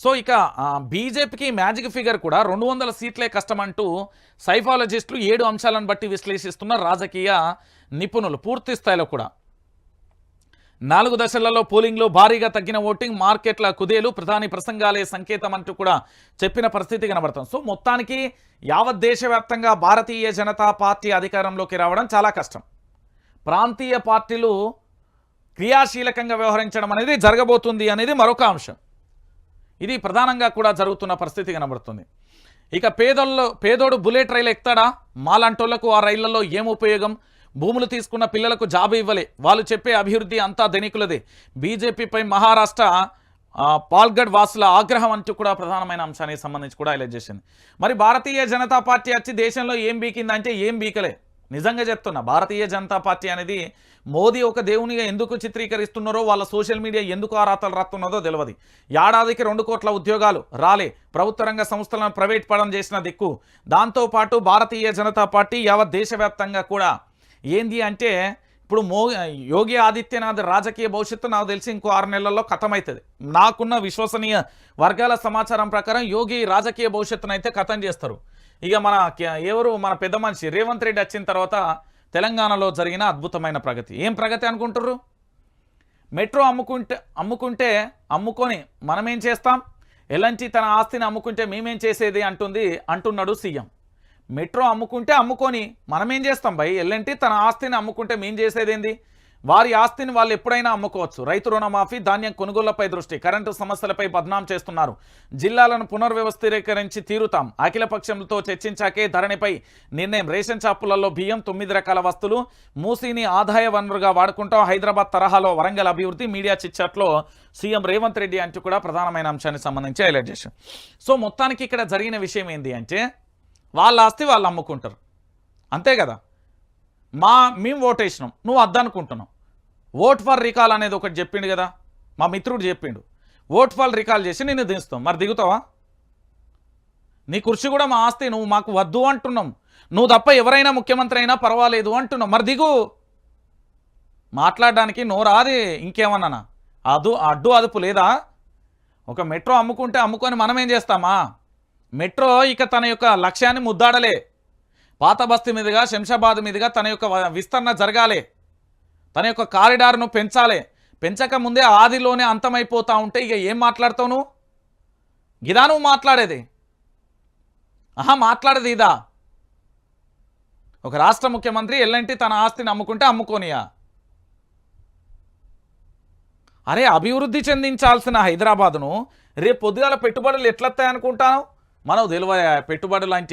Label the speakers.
Speaker 1: So ఇక బీజేపీకి magic figure కూడా రెండు వందల సీట్లే కష్టమంటూ సైఫాలజిస్టులు ఏడు అంశాలను బట్టి విశ్లేషిస్తున్న రాజకీయ నిపుణులు పూర్తి స్థాయిలో కూడా. నాలుగు దశలలో పోలింగ్లో భారీగా తగ్గిన ఓటింగ్ మార్కెట్ల కుదేలు ప్రధాని ప్రసంగాలే సంకేతం అంటూ కూడా చెప్పిన పరిస్థితి కనబడుతుంది. సో మొత్తానికి యావత్ దేశవ్యాప్తంగా భారతీయ జనతా పార్టీ అధికారంలోకి రావడం చాలా కష్టం. ప్రాంతీయ పార్టీలు క్రియాశీలకంగా వ్యవహరించడం అనేది జరగబోతుంది అనేది మరొక అంశం. ఇది ప్రధానంగా కూడా జరుగుతున్న పరిస్థితి కనబడుతుంది. ఇక పేదల్లో పేదోడు బుల్లెట్ రైలు ఎక్కుతాడా? మాలాంటోళ్ళకు ఆ రైళ్ళలో ఏం ఉపయోగం? భూములు తీసుకున్న పిల్లలకు జాబు ఇవ్వలే. వాళ్ళు చెప్పే అభివృద్ధి అంతా ధనికులదే. బీజేపీపై మహారాష్ట్ర పాల్గఢ్ వాసుల ఆగ్రహం అంటూ కూడా ప్రధానమైన అంశానికి సంబంధించి కూడా హైలైట్ చేసింది. మరి భారతీయ జనతా పార్టీ వచ్చి దేశంలో ఏం బీకిందంటే ఏం బీకలే. నిజంగా చెప్తున్నా భారతీయ జనతా పార్టీ అనేది మోదీ ఒక దేవునిగా ఎందుకు చిత్రీకరిస్తున్నారో వాళ్ళ సోషల్ మీడియా ఎందుకు ఆ రాతలు రాస్తున్నదో తెలియదు ఏడాదికి రెండు కోట్ల ఉద్యోగాలు రాలే. ప్రభుత్వ రంగ సంస్థలను ప్రైవేట్ పడం చేసిన దిక్కు. దాంతోపాటు భారతీయ జనతా పార్టీ యావత్ దేశవ్యాప్తంగా కూడా ఏంది అంటే ఇప్పుడు మో యోగి ఆదిత్యనాథ్ రాజకీయ భవిష్యత్తు నాకు తెలిసి ఇంకో ఆరు నెలల్లో కథమవుతుంది నాకున్న విశ్వసనీయ వర్గాల సమాచారం ప్రకారం యోగి రాజకీయ భవిష్యత్తును అయితే కథం చేస్తారు. ఇక మన ఎవరు మన పెద్ద మనిషి రేవంత్ రెడ్డి వచ్చిన తర్వాత తెలంగాణలో జరిగిన అద్భుతమైన ప్రగతి. ఏం ప్రగతి అనుకుంటారు మెట్రో అమ్ముకుంటే అమ్ముకుంటే అమ్ముకొని మనమేం చేస్తాం? ఎలాంటి తన ఆస్తిని అమ్ముకుంటే మేమేం చేసేది అంటుంది అంటున్నాడు సీఎం. మెట్రో అమ్ముకుంటే అమ్ముకొని మనమేం చేస్తాం భయ్? ఎల్లంటి తన ఆస్తిని అమ్ముకుంటే మేం చేసేదేంది? వారి ఆస్తిని వాళ్ళు ఎప్పుడైనా అమ్ముకోవచ్చు. రైతు రుణమాఫీ ధాన్యం కొనుగోళ్ళపై దృష్టి కరెంటు సమస్యలపై బద్నాం చేస్తున్నారు. జిల్లాలను పునర్వ్యవస్థీకరించి తీరుతాం. అఖిలపక్షంతో చర్చించాకే ధరణిపై నిర్ణయం. రేషన్ షాపులలో బియ్యం తొమ్మిది రకాల వస్తువులు మూసీని ఆదాయ వనరుగా వాడుకుంటాం. హైదరాబాద్ తరహాలో వరంగల్ అభివృద్ధి మీడియా చిచ్చట్లో సీఎం రేవంత్ రెడ్డి అంటూ కూడా ప్రధానమైన అంశానికి సంబంధించి హైలైట్ చేశాం సో మొత్తానికి ఇక్కడ జరిగిన విషయం ఏంటి అంటే వాళ్ళ ఆస్తి వాళ్ళు అమ్ముకుంటారు. అంతే కదా? మా మేము ఓటేసినాం. నువ్వు అద్దనుకుంటున్నావు. ఓట్ ఫర్ రికాల్ అనేది ఒకటి చెప్పిండు కదా? మా మిత్రుడు చెప్పిండు. ఓట్ ఫర్ రికాల్ చేసి నేను దించుతాం. మరి దిగుతావా? నీ కృషి కూడా మా ఆస్తి నువ్వు మాకు వద్దు అంటున్నాం. నువ్వు తప్ప ఎవరైనా ముఖ్యమంత్రి అయినా పర్వాలేదు అంటున్నావు మరి దిగు. మాట్లాడడానికి నోరాది ఇంకేమన్నానా? అదు అడ్డు అదుపు లేదా? ఒక మెట్రో అమ్ముకుంటే అమ్ముకొని మనం ఏం చేస్తామా? మెట్రో ఇక తన యొక్క లక్ష్యాన్ని ముద్దాడలే. పాత బస్తీ మీదుగా శంషాబాద్ మీదుగా తన యొక్క విస్తరణ జరగాలి. తన యొక్క కారిడార్ను పెంచాలి. పెంచక ముందే ఆదిలోనే అంతమైపోతా ఉంటే ఇక ఏం మాట్లాడతావు నువ్వు? గిదా నువ్వు మాట్లాడేది? ఆహా మాట్లాడేది ఇదా? ఒక రాష్ట్ర ముఖ్యమంత్రి ఎల్లంటి తన ఆస్తిని అమ్ముకుంటే అమ్ముకోనియా? అరే అభివృద్ధి చెందించాల్సిన హైదరాబాదును రేపు పొద్దుగాల పెట్టుబడులు ఎట్లొస్తాయి మనం మనకు తెలియ పెట్టుబడులు